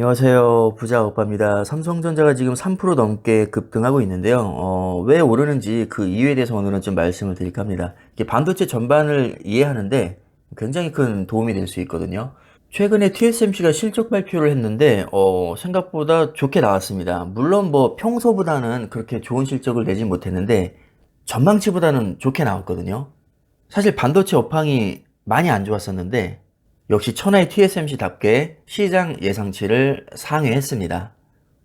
안녕하세요. 부자 오빠입니다. 삼성전자가 지금 3% 넘게 급등하고 있는데요. 어, 왜 오르는지 그 이유에 대해서 오늘은 좀 말씀을 드릴까 합니다. 이게 반도체 전반을 이해하는데 굉장히 큰 도움이 될 수 있거든요. 최근에 TSMC가 실적 발표를 했는데 어, 생각보다 좋게 나왔습니다. 물론 뭐 평소보다는 그렇게 좋은 실적을 내지 못했는데 전망치보다는 좋게 나왔거든요. 사실 반도체 업황이 많이 안 좋았었는데 역시 천하의 TSMC답게 시장 예상치를 상회했습니다.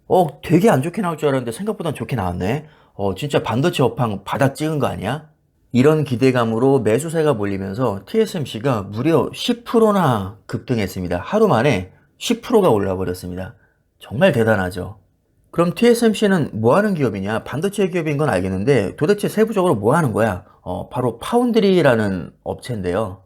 어, 되게 안 좋게 나올 줄 알았는데 생각보다 좋게 나왔네. 어, 진짜 반도체 업황 바닥 찍은 거 아니야? 이런 기대감으로 매수세가 몰리면서 TSMC가 무려 10%나 급등했습니다. 하루 만에 10%가 올라 버렸습니다. 정말 대단하죠. 그럼 TSMC는 뭐 하는 기업이냐? 반도체 기업인 건 알겠는데 도대체 세부적으로 뭐 하는 거야? 어, 바로 파운드리라는 업체인데요.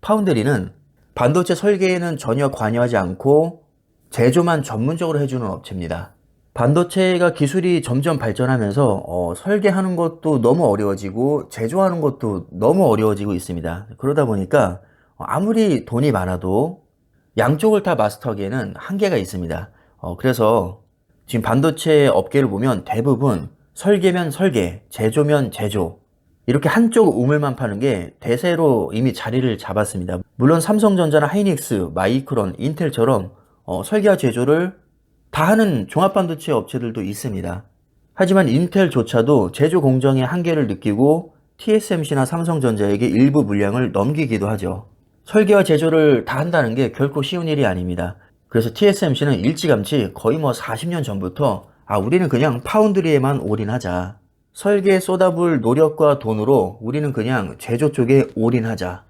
파운드리는 반도체 설계에는 전혀 관여하지 않고 제조만 전문적으로 해주는 업체입니다. 반도체가 기술이 점점 발전하면서 어, 설계하는 것도 너무 어려워지고 제조하는 것도 너무 어려워지고 있습니다. 그러다 보니까 아무리 돈이 많아도 양쪽을 다 마스터하기에는 한계가 있습니다. 어, 그래서 지금 반도체 업계를 보면 대부분 설계면 설계, 제조면 제조, 이렇게 한쪽 우물만 파는 게 대세로 이미 자리를 잡았습니다. 물론 삼성전자나 하이닉스, 마이크론, 인텔처럼 어, 설계와 제조를 다 하는 종합반도체 업체들도 있습니다. 하지만 인텔조차도 제조 공정의 한계를 느끼고 TSMC나 삼성전자에게 일부 물량을 넘기기도 하죠. 설계와 제조를 다 한다는 게 결코 쉬운 일이 아닙니다. 그래서 TSMC는 일찌감치 거의 뭐 40년 전부터 아 우리는 그냥 파운드리에만 올인하자. 설계에 쏟아부을 노력과 돈으로 우리는 그냥 제조 쪽에 올인하자.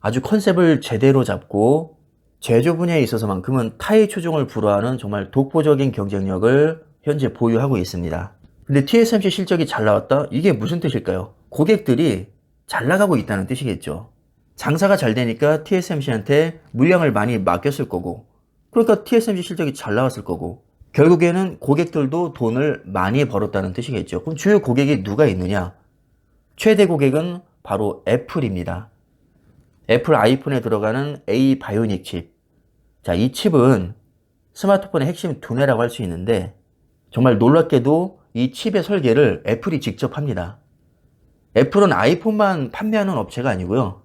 아주 컨셉을 제대로 잡고 제조 분야에 있어서만큼은 타의 추종을 불허하는 정말 독보적인 경쟁력을 현재 보유하고 있습니다. 근데 TSMC 실적이 잘 나왔다? 이게 무슨 뜻일까요? 고객들이 잘 나가고 있다는 뜻이겠죠. 장사가 잘 되니까 TSMC한테 물량을 많이 맡겼을 거고, 그러니까 TSMC 실적이 잘 나왔을 거고, 결국에는 고객들도 돈을 많이 벌었다는 뜻이겠죠. 그럼 주요 고객이 누가 있느냐? 최대 고객은 바로 애플입니다. 애플 아이폰에 들어가는 A 바이오닉 칩. 자, 이 칩은 스마트폰의 핵심 두뇌라고 할 수 있는데 정말 놀랍게도 이 칩의 설계를 애플이 직접 합니다. 애플은 아이폰만 판매하는 업체가 아니고요.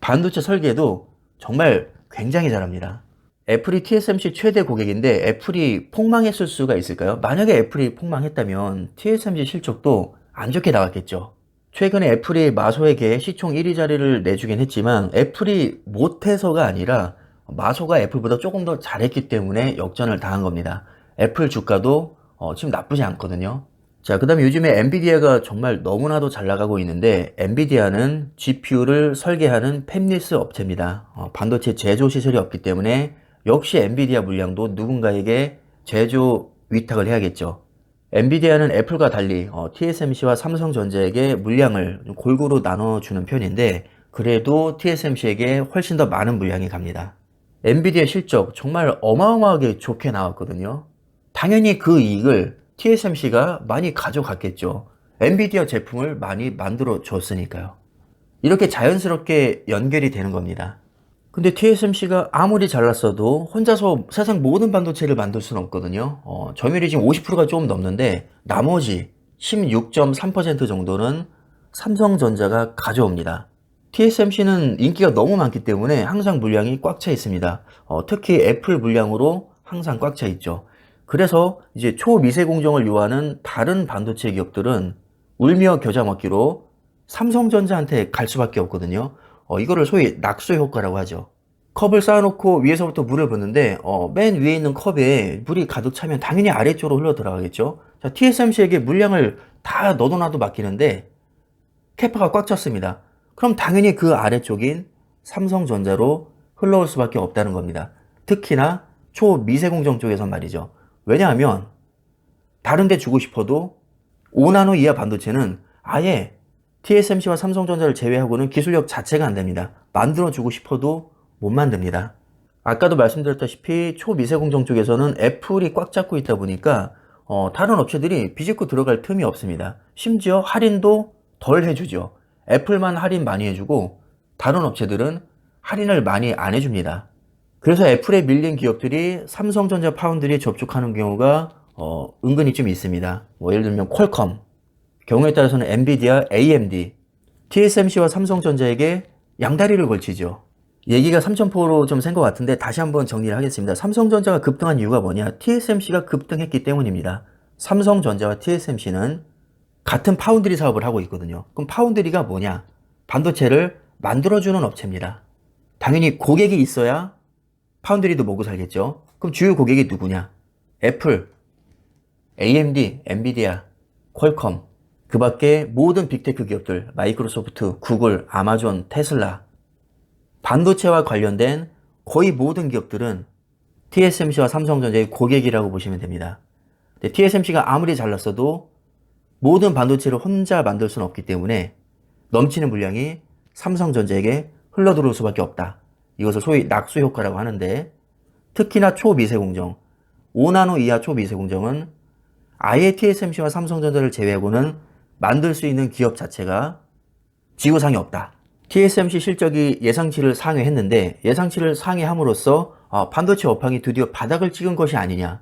반도체 설계도 정말 굉장히 잘합니다. 애플이 TSMC 최대 고객인데 애플이 폭망했을 수가 있을까요? 만약에 애플이 폭망했다면 TSMC 실적도 안 좋게 나왔겠죠. 최근에 애플이 마소에게 시총 1위 자리를 내주긴 했지만 애플이 못해서가 아니라 마소가 애플보다 조금 더 잘했기 때문에 역전을 당한 겁니다. 애플 주가도 어, 지금 나쁘지 않거든요. 자, 그 다음에 요즘에 엔비디아가 정말 너무나도 잘 나가고 있는데 엔비디아는 GPU를 설계하는 팹리스 업체입니다. 어, 반도체 제조 시설이 없기 때문에 역시 엔비디아 물량도 누군가에게 제조 위탁을 해야겠죠. 엔비디아는 애플과 달리 어, TSMC와 삼성전자에게 물량을 골고루 나눠주는 편인데 그래도 TSMC에게 훨씬 더 많은 물량이 갑니다. 엔비디아 실적 정말 어마어마하게 좋게 나왔거든요. 당연히 그 이익을 TSMC가 많이 가져갔겠죠. 엔비디아 제품을 많이 만들어 줬으니까요. 이렇게 자연스럽게 연결이 되는 겁니다. 근데 TSMC가 아무리 잘났어도 혼자서 세상 모든 반도체를 만들 수는 없거든요. 어, 점유율이 지금 50%가 조금 넘는데 나머지 16.3% 정도는 삼성전자가 가져옵니다. TSMC는 인기가 너무 많기 때문에 항상 물량이 꽉 차 있습니다. 어, 특히 애플 물량으로 항상 꽉 차 있죠. 그래서 이제 초미세 공정을 요하는 다른 반도체 기업들은 울며 겨자 먹기로 삼성전자한테 갈 수밖에 없거든요. 어, 이거를 소위 낙수 효과라고 하죠. 컵을 쌓아놓고 위에서부터 물을 붓는데 어, 맨 위에 있는 컵에 물이 가득 차면 당연히 아래쪽으로 흘러 들어가겠죠. 자, TSMC에게 물량을 다 넣어놔도 맡기는데 캐파가 꽉 찼습니다. 그럼 당연히 그 아래쪽인 삼성전자로 흘러올 수밖에 없다는 겁니다. 특히나 초미세공정 쪽에선 말이죠. 왜냐하면 다른 데 주고 싶어도 5나노 이하 반도체는 아예 TSMC와 삼성전자를 제외하고는 기술력 자체가 안 됩니다. 만들어주고 싶어도 못 만듭니다. 아까도 말씀드렸다시피 초미세 공정 쪽에서는 애플이 꽉 잡고 있다 보니까 어, 다른 업체들이 비집고 들어갈 틈이 없습니다. 심지어 할인도 덜 해주죠. 애플만 할인 많이 해주고 다른 업체들은 할인을 많이 안 해줍니다. 그래서 애플에 밀린 기업들이 삼성전자 파운드리에 접촉하는 경우가 어, 은근히 좀 있습니다. 뭐 예를 들면 퀄컴, 경우에 따라서는 엔비디아, AMD, TSMC와 삼성전자에게 양다리를 걸치죠. 얘기가 3,000%로 좀 센 것 같은데 다시 한번 정리를 하겠습니다. 삼성전자가 급등한 이유가 뭐냐? TSMC가 급등했기 때문입니다. 삼성전자와 TSMC는 같은 파운드리 사업을 하고 있거든요. 그럼 파운드리가 뭐냐? 반도체를 만들어주는 업체입니다. 당연히 고객이 있어야 파운드리도 먹고 살겠죠. 그럼 주요 고객이 누구냐? 애플, AMD, 엔비디아, 퀄컴, 그 밖에 모든 빅테크 기업들, 마이크로소프트, 구글, 아마존, 테슬라, 반도체와 관련된 거의 모든 기업들은 TSMC와 삼성전자의 고객이라고 보시면 됩니다. TSMC가 아무리 잘났어도 모든 반도체를 혼자 만들 수는 없기 때문에 넘치는 물량이 삼성전자에게 흘러들어올 수밖에 없다. 이것을 소위 낙수 효과라고 하는데 특히나 초미세 공정, 5나노 이하 초미세 공정은 아예 TSMC와 삼성전자를 제외하고는 만들 수 있는 기업 자체가 지구상에 없다. TSMC 실적이 예상치를 상회했는데 예상치를 상회함으로써 아, 반도체 업황이 드디어 바닥을 찍은 것이 아니냐.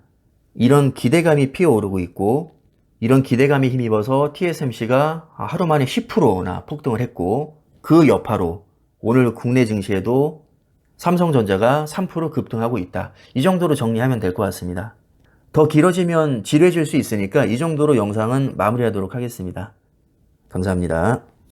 이런 기대감이 피어오르고 있고 이런 기대감이 힘입어서 TSMC가 하루 만에 10%나 폭등을 했고 그 여파로 오늘 국내 증시에도 삼성전자가 3% 급등하고 있다. 이 정도로 정리하면 될 것 같습니다. 더 길어지면 지루해질 수 있으니까 이 정도로 영상은 마무리하도록 하겠습니다. 감사합니다.